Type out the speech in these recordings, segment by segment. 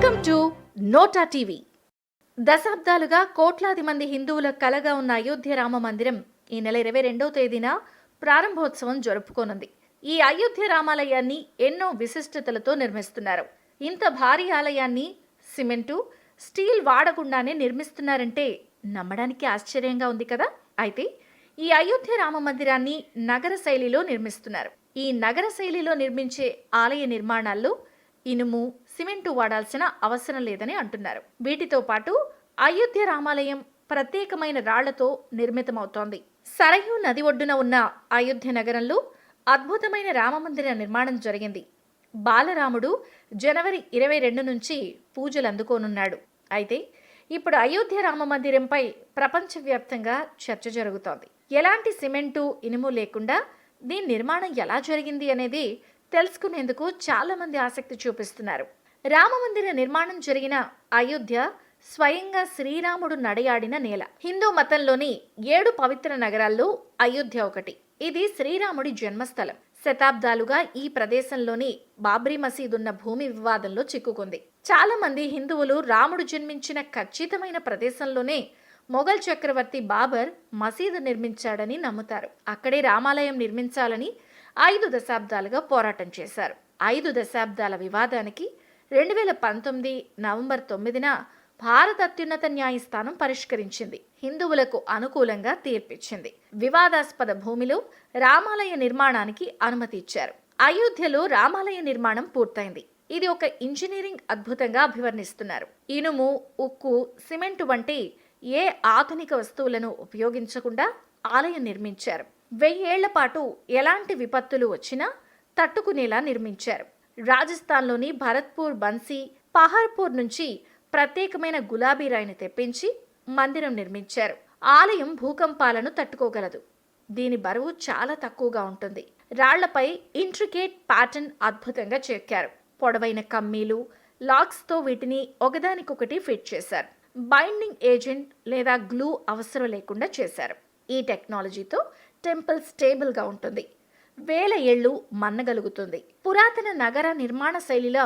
Welcome to NOTA TV. దశాబ్దాలుగా కోట్లాది మంది హిందువుల కలగా ఉన్న అయోధ్య రామ మందిరం ఈ నెల ఇరవై రెండవ తేదీన ప్రారంభోత్సవం జరుపుకోనుంది. ఈ అయోధ్య రామాలయాన్ని ఎన్నో విశిష్టతలతో నిర్మిస్తున్నారు. ఇంత భారీ ఆలయాన్ని సిమెంటు స్టీల్ వాడకుండానే నిర్మిస్తున్నారంటే నమ్మడానికి ఆశ్చర్యంగా ఉంది కదా? అయితే ఈ అయోధ్య రామ మందిరాన్ని నగర శైలిలో నిర్మిస్తున్నారు. ఈ నగర శైలిలో నిర్మించే ఆలయ నిర్మాణాల్లో ఇనుము సిమెంటు వాడాల్సిన అవసరం లేదని అంటున్నారు. వీటితో పాటు అయోధ్య రామాలయం ప్రత్యేకమైన రాళ్ళతో నిర్మితమవుతోంది. సరయూ నది ఒడ్డున ఉన్న అయోధ్య నగరంలో అద్భుతమైన రామమందిర నిర్మాణం జరిగింది. బాలరాముడు జనవరి ఇరవై రెండు నుంచి పూజలు అందుకోనున్నాడు. అయితే ఇప్పుడు అయోధ్య రామ మందిరంపై ప్రపంచవ్యాప్తంగా చర్చ జరుగుతోంది. ఎలాంటి సిమెంటు ఇనుము లేకుండా దీని నిర్మాణం ఎలా జరిగింది అనేది తెలుసుకునేందుకు చాలా మంది ఆసక్తి చూపిస్తున్నారు. రామమందిర నిర్మాణం జరిగిన అయోధ్య స్వయంగా శ్రీరాముడు నడయాడిన నేల. హిందూ మతంలోని ఏడు పవిత్ర నగరాల్లో అయోధ్య ఒకటి. ఇది శ్రీరాముడి జన్మస్థలం. శతాబ్దాలుగా ఈ ప్రదేశంలోని బాబ్రీ మసీద్ ఉన్న భూమి వివాదంలో చిక్కుకుంది. చాలా మంది హిందువులు రాముడు జన్మించిన ఖచ్చితమైన ప్రదేశంలోనే మొఘల్ చక్రవర్తి బాబర్ మసీదు నిర్మించాడని నమ్ముతారు. అక్కడే రామాలయం నిర్మించాలని ఐదు దశాబ్దాలుగా పోరాటం చేశారు. ఐదు దశాబ్దాల వివాదానికి రెండు వేల పంతొమ్మిది నవంబర్ తొమ్మిదిన భారత అత్యున్నత న్యాయస్థానం పరిష్కరించింది. హిందువులకు అనుకూలంగా తీర్పిచ్చింది. వివాదాస్పద భూమిలో రామాలయ నిర్మాణానికి అనుమతి ఇచ్చారు. అయోధ్యలో రామాలయ నిర్మాణం పూర్తయింది. ఇది ఒక ఇంజనీరింగ్ అద్భుతంగా అభివర్ణిస్తున్నారు. ఇనుము ఉక్కు సిమెంటు వంటి ఏ ఆధునిక వస్తువులను ఉపయోగించకుండా ఆలయం నిర్మించారు. వెయ్యేళ్ళ పాటు ఎలాంటి విపత్తులు వచ్చినా తట్టుకునేలా నిర్మించారు. రాజస్థాన్లోని భరత్పూర్ బన్సీ పహార్పూర్ నుంచి ప్రత్యేకమైన గులాబీ రాయిని తెప్పించి మందిరం నిర్మించారు. ఆలయం భూకంపాలను తట్టుకోగలదు. దీని బరువు చాలా తక్కువగా ఉంటుంది. రాళ్ళపై ఇంట్రికేట్ ప్యాటర్న్ అద్భుతంగా చెక్కారు. పొడవైన కమ్మీలు లాక్స్తో వీటిని ఒకదానికొకటి ఫిట్ చేశారు. బైండింగ్ ఏజెంట్ లేదా గ్లూ అవసరం లేకుండా చేశారు. ఈ టెక్నాలజీతో టెంపుల్ స్టేబుల్గా ఉంటుంది. వేల ఏళ్ళు మన్నగలుగుతుంది. పురాతన నగర నిర్మాణ శైలిలో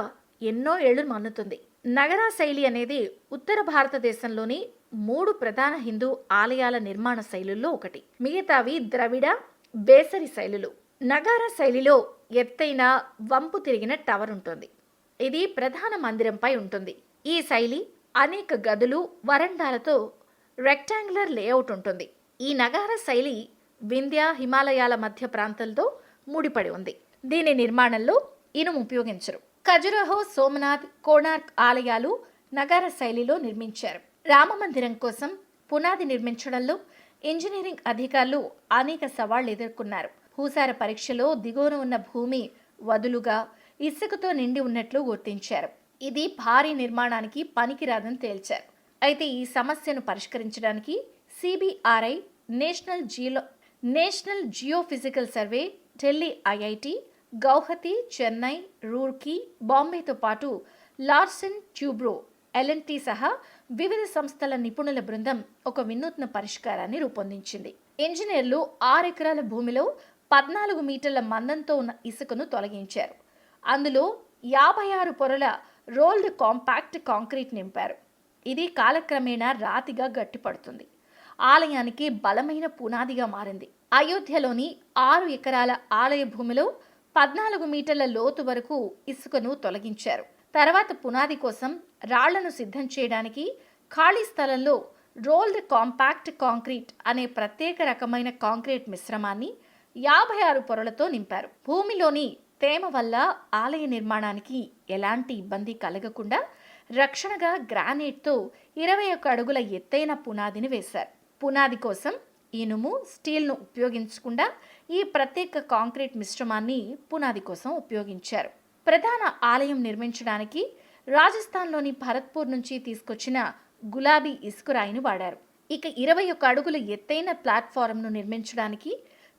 ఎన్నో ఏళ్ళు మన్నుతుంది. నగర శైలి అనేది ఉత్తర భారతదేశంలోని మూడు ప్రధాన హిందూ ఆలయాల నిర్మాణ శైలుల్లో ఒకటి. మిగతావి ద్రవిడ బేసరి శైలులు. నగార శైలిలో ఎత్తైన వంపు తిరిగిన టవర్ ఉంటుంది. ఇది ప్రధాన మందిరంపై ఉంటుంది. ఈ శైలి అనేక గదులు వరండాలతో రెక్టాంగులర్ లేఅవుట్ ఉంటుంది. ఈ నగార శైలి వింధ్య హిమాలయాల మధ్య ప్రాంతాలతో ముడిపడి ఉంది. దీని నిర్మాణంలో ఇనుము ఉపయోగించరు. ఖజురహో సోమనాథ్ కోణార్క్ ఆలయాలు నగార శైలిలో నిర్మించారు. రామమందిరం కోసం పునాది నిర్మించడంలో ఇంజనీరింగ్ అధికారులు అనేక సవాళ్ళు ఎదుర్కొన్నారు. భూసార పరీక్షలో దిగువన ఉన్న భూమి వదులుగా ఇసుకతో నిండి ఉన్నట్లు గుర్తించారు. ఇది భారీ నిర్మాణానికి పనికిరాదని తేల్చారు. అయితే ఈ సమస్యను పరిష్కరించడానికి CBRI national geo national geophysical survey Delhi IIT Guwahati Chennai Roorkee బాంబేతో పాటు లార్సన్ ట్యూబ్రో ఎల్ఎన్టీ సహా వివిధ సంస్థల నిపుణుల బృందం ఒక వినూత్న పరిష్కారాన్ని రూపొందించింది. ఇంజనీర్లు ఆరు ఎకరాల భూమిలో పద్నాలుగు మీటర్ల మందంతో ఉన్న ఇసుకను తొలగించారు. అందులో యాభై ఆరు పొరల రోల్డ్ కాంపాక్ట్ కాంక్రీట్ నింపారు. ఇది కాలక్రమేణా రాతిగా గట్టిపడుతుంది. ఆలయానికి బలమైన పునాదిగా మారింది. అయోధ్యలోని ఆరు ఎకరాల ఆలయ భూమిలో పద్నాలుగు మీటర్ల లోతు వరకు ఇసుకను తొలగించారు. తర్వాత పునాది కోసం రాళ్ళను సిద్ధం చేయడానికి ఖాళీ స్థలంలో రోల్డ్ కాంపాక్ట్ కాంక్రీట్ అనే ప్రత్యేక రకమైన కాంక్రీట్ మిశ్రమాన్ని యాభై ఆరు పొరలతో నింపారు. భూమిలోని తేమ వల్ల ఆలయ నిర్మాణానికి ఎలాంటి ఇబ్బంది కలగకుండా రక్షణగా గ్రానైట్తో ఇరవై ఒక్క అడుగుల ఎత్తైన పునాదిని వేశారు. పునాది కోసం ఇనుము స్టీల్ను ఉపయోగించకుండా ఈ ప్రత్యేక కాంక్రీట్ మిశ్రమాన్ని పునాది కోసం ఉపయోగించారు. ప్రధాన ఆలయం నిర్మించడానికి రాజస్థాన్లోని భరత్పూర్ నుంచి తీసుకొచ్చిన గులాబీ ఇసుకురాయిని వాడారు. ఇక ఇరవై ఒక్క అడుగుల ఎత్తైన ప్లాట్ఫారంను నిర్మించడానికి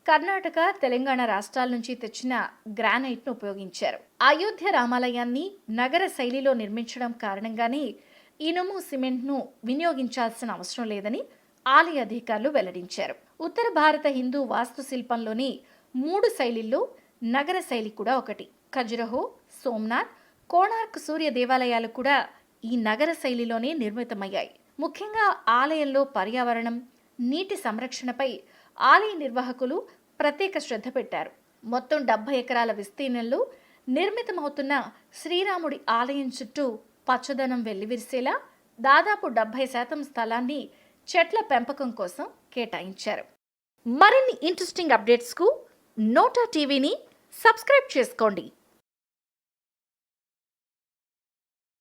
కర్ణాటక తెలంగాణ రాష్ట్రాల నుంచి తెచ్చిన గ్రానైట్ను ఉపయోగించారు. అయోధ్య రామాలయాన్ని నగర శైలిలో నిర్మించడం కారణంగానే ఇనుము సిమెంట్ను వినియోగించాల్సిన అవసరం లేదని ఆలయ అధికారులు వెల్లడించారు. ఉత్తర భారత హిందూ వాస్తుశిల్పంలోని మూడు శైలిల్లో నగర శైలి కూడా ఒకటి. ఖజురహో సోమ్నాథ్ కోణార్క్ సూర్య దేవాలయాలు కూడా ఈ నగర శైలిలోనే నిర్మితమయ్యాయి. ముఖ్యంగా ఆలయంలో పర్యావరణం నీటి సంరక్షణపై ఆలయ నిర్వాహకులు ప్రత్యేక శ్రద్ధ పెట్టారు. మొత్తం డెబ్బై ఎకరాల విస్తీర్ణంలో నిర్మితమవుతున్న శ్రీరాముడి ఆలయం చుట్టూ పచ్చదనం వెల్లివిరిసేలా దాదాపు డెబ్బై శాతం స్థలాన్ని చెట్ల పెంపకం కోసం కేటాయించారు. మరిన్ని ఇంట్రెస్టింగ్ అప్డేట్స్కు నోటా టీవీని సబ్స్క్రైబ్ చేసుకోండి.